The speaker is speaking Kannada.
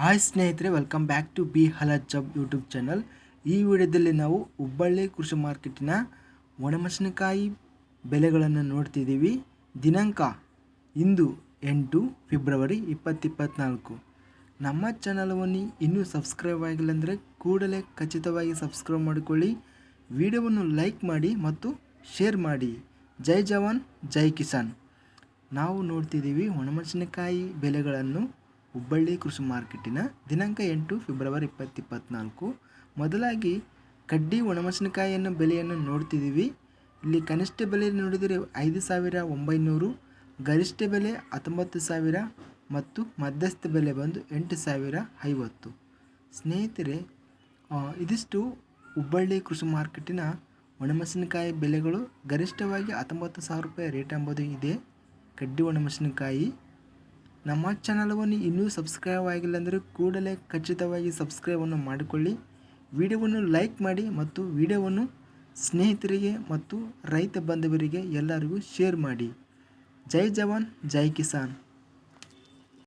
ಹಾಯ್ ಸ್ನೇಹಿತರೆ ವೆಲ್ಕಮ್ ಬ್ಯಾಕ್ ಟು ಬಿ ಹಲಾ ಜಬ್ ಯೂಟ್ಯೂಬ್ ಚಾನಲ್ ಈ ವಿಡಿಯೋದಲ್ಲಿ ನಾವು ಹುಬ್ಬಳ್ಳಿ ಕೃಷಿ ಮಾರ್ಕೆಟಿನ ಒಣಮೆಣಸಿನಕಾಯಿ ಬೆಲೆಗಳನ್ನು ನೋಡ್ತಿದ್ದೀವಿ. ದಿನಾಂಕ ಇಂದು ಎಂಟು ಫೆಬ್ರವರಿ ಇಪ್ಪತ್ತಿಪ್ಪತ್ನಾಲ್ಕು. ನಮ್ಮ ಚಾನಲವನ್ನು ಇನ್ನೂ ಸಬ್ಸ್ಕ್ರೈಬ್ ಆಗಿಲ್ಲ ಅಂದರೆ ಕೂಡಲೇ ಖಚಿತವಾಗಿ ಸಬ್ಸ್ಕ್ರೈಬ್ ಮಾಡಿಕೊಳ್ಳಿ. ವಿಡಿಯೋವನ್ನು ಲೈಕ್ ಮಾಡಿ ಮತ್ತು ಶೇರ್ ಮಾಡಿ. ಜೈ ಜವಾನ್, ಜೈ ಕಿಸಾನ್. ನಾವು ನೋಡ್ತಿದ್ದೀವಿ ಒಣಮೆಣಸಿನಕಾಯಿ ಬೆಲೆಗಳನ್ನು. ಹುಬ್ಬಳ್ಳಿ ಕೃಷಿ ಮಾರ್ಕೆಟಿನ ದಿನಾಂಕ ಎಂಟು ಫೆಬ್ರವರಿ ಇಪ್ಪತ್ತಿಪ್ಪತ್ನಾಲ್ಕು. ಮೊದಲಾಗಿ ಕಡ್ಡಿ ಒಣಮೆಣಸಿನಕಾಯಿಯನ್ನು ಬೆಲೆಯನ್ನು ನೋಡ್ತಿದ್ದೀವಿ. ಇಲ್ಲಿ ಕನಿಷ್ಠ ಬೆಲೆ ನೋಡಿದರೆ ಐದು ಸಾವಿರ ಒಂಬೈನೂರು, ಗರಿಷ್ಠ ಬೆಲೆ ಹತ್ತೊಂಬತ್ತು ಸಾವಿರ ಮತ್ತು ಮಧ್ಯಸ್ಥ ಬೆಲೆ ಬಂದು ಎಂಟು ಸಾವಿರ ಐವತ್ತು. ಸ್ನೇಹಿತರೆ ಇದಿಷ್ಟು ಹುಬ್ಬಳ್ಳಿ ಕೃಷಿ ಮಾರ್ಕೆಟಿನ ಒಣಮೆಣಸಿನಕಾಯಿ ಬೆಲೆಗಳು ಗರಿಷ್ಠವಾಗಿ ಹತ್ತೊಂಬತ್ತು ಸಾವಿರ ರೂಪಾಯಿ ರೇಟ್ ಎಂಬುದು ಇದೆ. ಕಡ್ಡಿ ಒಣಮೆಣಸಿನಕಾಯಿ ನಮ್ಮ ಚಾನಲವನ್ನು ಇನ್ನೂ ಸಬ್ಸ್ಕ್ರೈಬ್ ಆಗಿಲ್ಲ ಅಂದರೆ ಕೂಡಲೇ ಖಚಿತವಾಗಿ ಸಬ್ಸ್ಕ್ರೈಬನ್ನು ಮಾಡಿಕೊಳ್ಳಿ. ವಿಡಿಯೋವನ್ನು ಲೈಕ್ ಮಾಡಿ ಮತ್ತು ವಿಡಿಯೋವನ್ನು ಸ್ನೇಹಿತರಿಗೆ ಮತ್ತು ರೈತ ಬಾಂಧವರಿಗೆ ಎಲ್ಲರಿಗೂ ಶೇರ್ ಮಾಡಿ. ಜೈ ಜವಾನ್, ಜೈ ಕಿಸಾನ್.